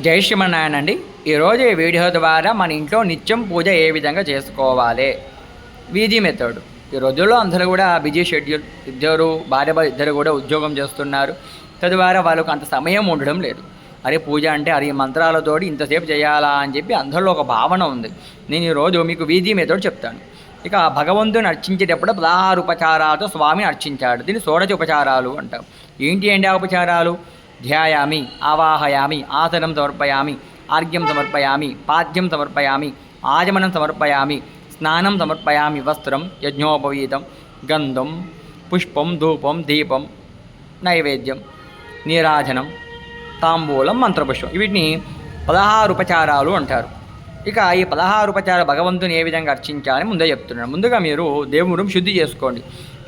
జై శ్రీమన్నారాయణ అండి. ఈరోజు ఈ వీడియో ద్వారా మన ఇంట్లో నిత్యం పూజ ఏ విధంగా చేసుకోవాలి? వీధి మెథడ్ ఈ రోజుల్లో అందరూ కూడా బిజీ షెడ్యూల్ ఇద్దరు భార్య ఇద్దరు కూడా ఉద్యోగం చేస్తున్నారు. తద్వారా వాళ్ళకు అంత సమయం ఉండడం లేదు. అరే పూజ అంటే అరే మంత్రాలతోటి ఇంతసేపు చేయాలా అని చెప్పి అందరిలో ఒక భావన ఉంది. నేను ఈరోజు మీకు వీధి మెథడ్ చెప్తాను. ఇక భగవంతుని అర్చించేటప్పుడు పదహారు ఉపచారాలతో స్వామిని అర్చించాడు. దీన్ని షోడచ ఉపచారాలు అంటాం. ఏంటి అండి ఆ ఉపచారాలు? ధ్యాయామి ఆవాహయామి ఆసనం సమర్పయామి ఆర్ఘ్యం సమర్పయామి పాద్యం సమర్పయామి ఆజమనం సమర్పయామి స్నానం సమర్పయామి వస్త్రం యజ్ఞోపవీతం గంధం పుష్పం ధూపం దీపం నైవేద్యం నీరాజనం తాంబూలం మంత్రపుష్పం. వీటిని పదహారు ఉపచారాలు అంటారు. ఇక ఈ పదహారు ఉపచార భగవంతుని ఏ విధంగా అర్చించాలని ముందే చెప్తున్నాను. ముందుగా మీరు దేవుడు శుద్ధి చేసుకోండి.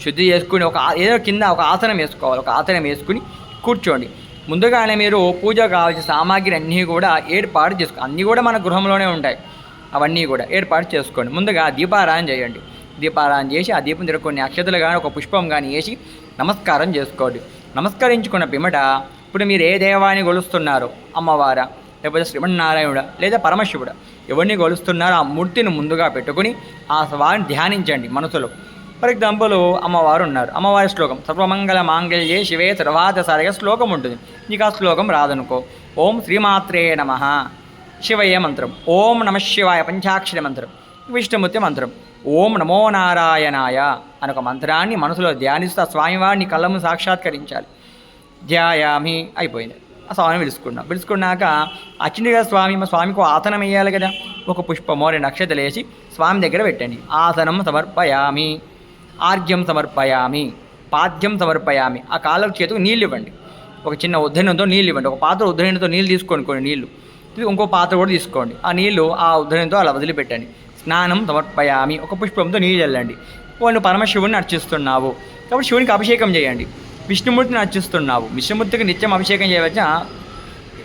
శుద్ధి చేసుకుని ఒక ఏదో కింద ఒక ఆసనం వేసుకోవాలి. ఒక ఆసనం వేసుకుని కూర్చోండి. ముందుగానే మీరు పూజ కావాల్సిన సామాగ్రి అన్నీ కూడా ఏర్పాటు చేసుకో అన్నీ కూడా మన గృహంలోనే ఉంటాయి. అవన్నీ కూడా ఏర్పాటు చేసుకోండి. ముందుగా దీపారాయణ చేయండి. దీపారాయణ చేసి ఆ దీపం దగ్గర కొన్ని అక్షతలు కానీ ఒక పుష్పం కానీ వేసి నమస్కారం చేసుకోండి. నమస్కరించుకున్న పిమ్మట ఇప్పుడు మీరు ఏ దేవాన్ని కొలుస్తున్నారో? అమ్మవారా? లేకపోతే శ్రీమన్నారాయణుడా? లేదా పరమశివుడా? ఎవరిని కొలుస్తున్నారో ఆ మూర్తిని ముందుగా పెట్టుకుని ఆ స్వామిని ధ్యానించండి మనసులో. ఫర్ ఎగ్జాంపుల్ అమ్మవారు ఉన్నారు అమ్మవారి శ్లోకం సర్వమంగళ మాంగళ్యే శివే సర్వాదసారిగా శ్లోకం ఉంటుంది. నీకు ఆ శ్లోకం రాదనుకో. ఓం శ్రీమాత్రే నమ. శివయ్య మంత్రం. ఓం నమ శివాయ పంచాక్షరి మంత్రం. విష్ణుమూర్తి మంత్రం. ఓం నమో నారాయణాయ అనొక మంత్రాన్ని మనసులో ధ్యానిస్తూ ఆ స్వామివారిని కళ్ళము సాక్షాత్కరించాలి. ధ్యాయామి అయిపోయింది. ఆ స్వామిని పిలుచుకున్నాం. పిలుచుకున్నాక అచ్చింది స్వామి మా స్వామికి ఆసనం వేయాలి కదా. ఒక పుష్పమో రెండు అక్షతలు వేసి స్వామి దగ్గర పెట్టండి. ఆసనం సమర్పయామి. ఆర్ఘ్యం సమర్పయామి పాద్యం సమర్పయామి. ఆ కాళ్ళకు చేతికి నీళ్ళు ఇవ్వండి. ఒక చిన్న ఉద్ధరణతో నీళ్ళు ఇవ్వండి. ఒక పాత్ర ఉద్ధరణతో నీళ్ళు తీసుకోండి కొన్ని నీళ్ళు. ఇది ఇంకో పాత్ర కూడా తీసుకోండి. ఆ నీళ్ళు ఆ ఉద్ధరణతో అలా వదిలిపెట్టండి. స్నానం సమర్పయామి. ఒక పుష్పంతో నీళ్ళు చల్లండి. వాళ్ళు పరమశివుని అర్చిస్తున్నావు. కాబట్టి శివునికి అభిషేకం చేయండి. విష్ణుమూర్తిని అర్చిస్తున్నావు. విష్ణుమూర్తికి నిత్యం అభిషేకం చేయవలసిన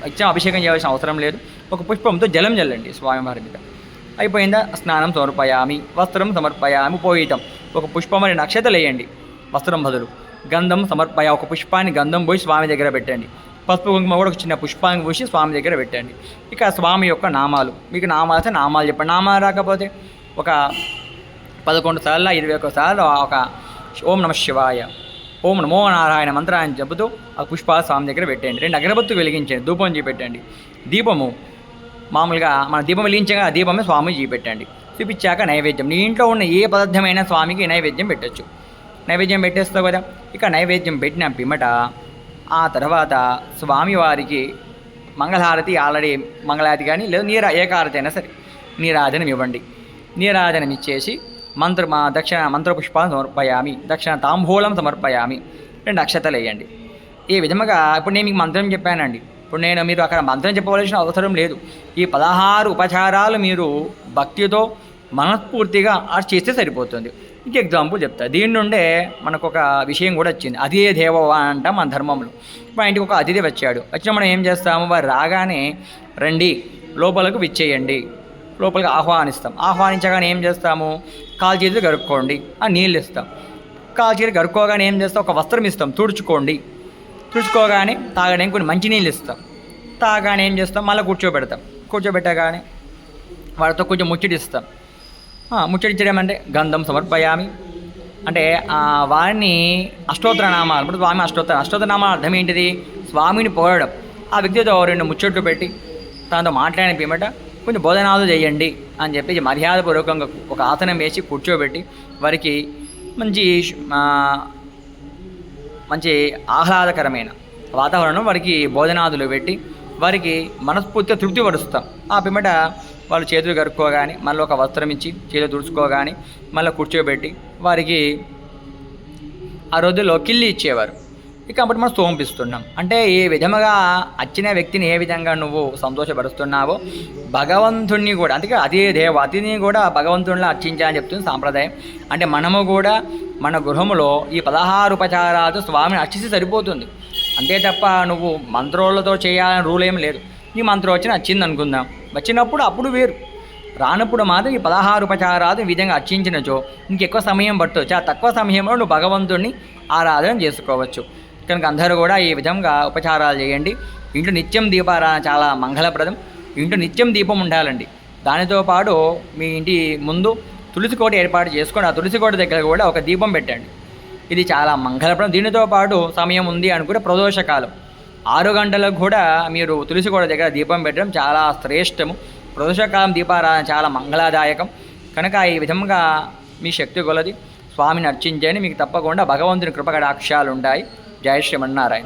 నిత్యం అభిషేకం చేయవలసిన అవసరం లేదు. ఒక పుష్పంతో జలం చల్లండి స్వామివారి మీద. అయిపోయిందా? స్నానం సమర్పయామి. వస్త్రం సమర్పయామి. పోయితం. ఒక పుష్పం రెండు అక్షతలు వేయండి వస్త్రం బదులు. గంధం సమర్పయ ఒక పుష్పాన్ని గంధం పోయి స్వామి దగ్గర పెట్టండి. పసుపు కుంకుమ కూడా ఒక చిన్న పుష్పాన్ని పోసి స్వామి దగ్గర పెట్టండి. ఇక స్వామి యొక్క నామాలు. మీకు నామాలు అయితే నామాలు చెప్పండి. నామాలు రాకపోతే ఒక పదకొండు సార్లు ఇరవై ఒక్క సార్లు ఒక ఓం నమ శివాయ. ఓం నమో నారాయణ మంత్రాన్ని చెబుతూ ఆ పుష్పాలు స్వామి దగ్గర పెట్టండి. రెండు అగరబత్తు వెలిగించండి. ధూపం చూపెట్టండి దీపము మామూలుగా మన దీపం వెలిగించగా ఆ దీపమే స్వామి చూపెట్టండి చూపించాక నైవేద్యం. నీ ఇంట్లో ఉన్న ఏ పదార్థమైనా స్వామికి నైవేద్యం పెట్టచ్చు. నైవేద్యం పెట్టేస్తావు కదా? ఇక నైవేద్యం పెట్టిన పిమ్మట ఆ తర్వాత స్వామివారికి మంగళహారతి ఆల్రెడీ మంగళారతి కానీ లేదా నీర ఏకారతి అయినా సరే నీరాజనం ఇవ్వండి నీరాజనం ఇచ్చేసి మంత్ర మా దక్షిణ మంత్రపుష్పాలను సమర్పయామి దక్షిణ తాంబూలం సమర్పయామి రెండు అక్షతలు వేయండి. ఈ విధముగా ఇప్పుడు నేను మీకు మంత్రం చెప్పానండి. ఇప్పుడు నేను మీరు అక్కడ మంత్రం చెప్పవలసిన అవసరం లేదు. ఈ పదహారు ఉపచారాలు మీరు భక్తితో మనస్ఫూర్తిగా అది చేస్తే సరిపోతుంది. ఇంక ఎగ్జాంపుల్ చెప్తా. దీని నుండే మనకు ఒక విషయం కూడా వచ్చింది. అదే దేవవ అంట మన ధర్మంలో. మా ఇంటికి ఒక అతిథి వచ్చాడు. వచ్చిన మనం ఏం చేస్తాము? వారు రాగానే రండి లోపలకు విచ్చేయండి. లోపలికి ఆహ్వానిస్తాం. ఆహ్వానించగానే ఏం చేస్తాము? కాలు చేతులు గరుక్కోండి ఆ నీళ్ళు ఇస్తాం. కాలు చేతులు గరుక్కోగానే ఏం చేస్తాం? ఒక వస్త్రం ఇస్తాం. తుడుచుకోండి. తుడుచుకోగానే తాగడానికి కొన్ని మంచినీళ్ళు ఇస్తాం. తాగానే ఏం చేస్తాం? మళ్ళీ కూర్చోబెడతాం. కూర్చోబెట్టగానే వాడితో కొంచెం ముచ్చటిస్తాం. ముచ్చటించడం అంటే గంధం సమర్పయామి. అంటే వారిని అష్టోత్తర నామాలు ఇప్పుడు స్వామి అష్టోత్తర అష్టోత్తర నామాల అర్థం ఏంటిది? స్వామిని పొగడడం. ఆ వ్యక్తితో రెండు ముచ్చట్లు పెట్టి తనతో మాట్లాడిన పిమ్మట కొంచెం బోధనాలు చేయండి అని చెప్పి మర్యాదపూర్వకంగా ఒక ఆసనం వేసి కూర్చోబెట్టి వారికి మంచి మంచి ఆహ్లాదకరమైన వాతావరణం వారికి భోజనాదులు పెట్టి వారికి మనస్ఫూర్తిగా తృప్తిపరుస్తాం ఆ పిమ్మట వాళ్ళు చేతులు కరుక్కోగాని మళ్ళీ ఒక వస్త్రం ఇచ్చి చేతులు తుడుచుకోగానే మళ్ళీ కూర్చోబెట్టి వారికి ఆ రోజుల్లో కిల్లి ఇచ్చేవారు. ఇక అప్పుడు మనం సోంపిస్తున్నాం అంటే ఏ విధముగా వచ్చిన వ్యక్తిని ఏ విధంగా నువ్వు సంతోషపరుస్తున్నావో భగవంతుణ్ణి కూడా అందుకే అదే దేవ అతిని కూడా భగవంతునిలా అర్చించాలని చెప్తుంది సాంప్రదాయం. అంటే మనము కూడా మన గృహములో ఈ పదహారు ఉపచారాలతో స్వామిని అర్చిస్తే సరిపోతుంది. అంతే తప్ప నువ్వు మంత్రోళ్ళతో చేయాలని రూల్ ఏం లేదు. నీ మంత్రం వచ్చిన వచ్చింది అనుకుందాం వచ్చినప్పుడు అప్పుడు వేరు. రానప్పుడు మాత్రం ఈ పదహారు ఉపచారాలు ఈ విధంగా అర్చించినచో ఇంకెక్కువ సమయం పట్టవచ్చు ఆ తక్కువ సమయంలో నువ్వు భగవంతుడిని ఆరాధన చేసుకోవచ్చు. కనుక అందరూ కూడా ఈ విధంగా ఉపచారాలు చేయండి. ఇంట్లో నిత్యం దీపారాధన చాలా మంగళప్రదం. ఇంట్లో నిత్యం దీపం ఉండాలండి. దానితో పాటు మీ ఇంటి ముందు తులసి కోట ఏర్పాటు చేసుకొని ఆ తులసి కోట దగ్గర కూడా ఒక దీపం పెట్టండి. ఇది చాలా మంగళప్రదం. దీనితో పాటు సమయం ఉంది అనుకుంటే ప్రదోషకాలం. ఆరు గంటలకు కూడా మీరు తులసి కోట దగ్గర దీపం పెట్టడం చాలా శ్రేష్టము. ప్రదోషకాలం దీపారాధన చాలా మంగళదాయకం. కనుక ఈ విధంగా మీ శక్తి కొలది. స్వామిని అర్చించండి. మీకు తప్పకుండా భగవంతుని కృపకటాక్షాలు ఉంటాయి. జయ శ్రీమన్నారాయణ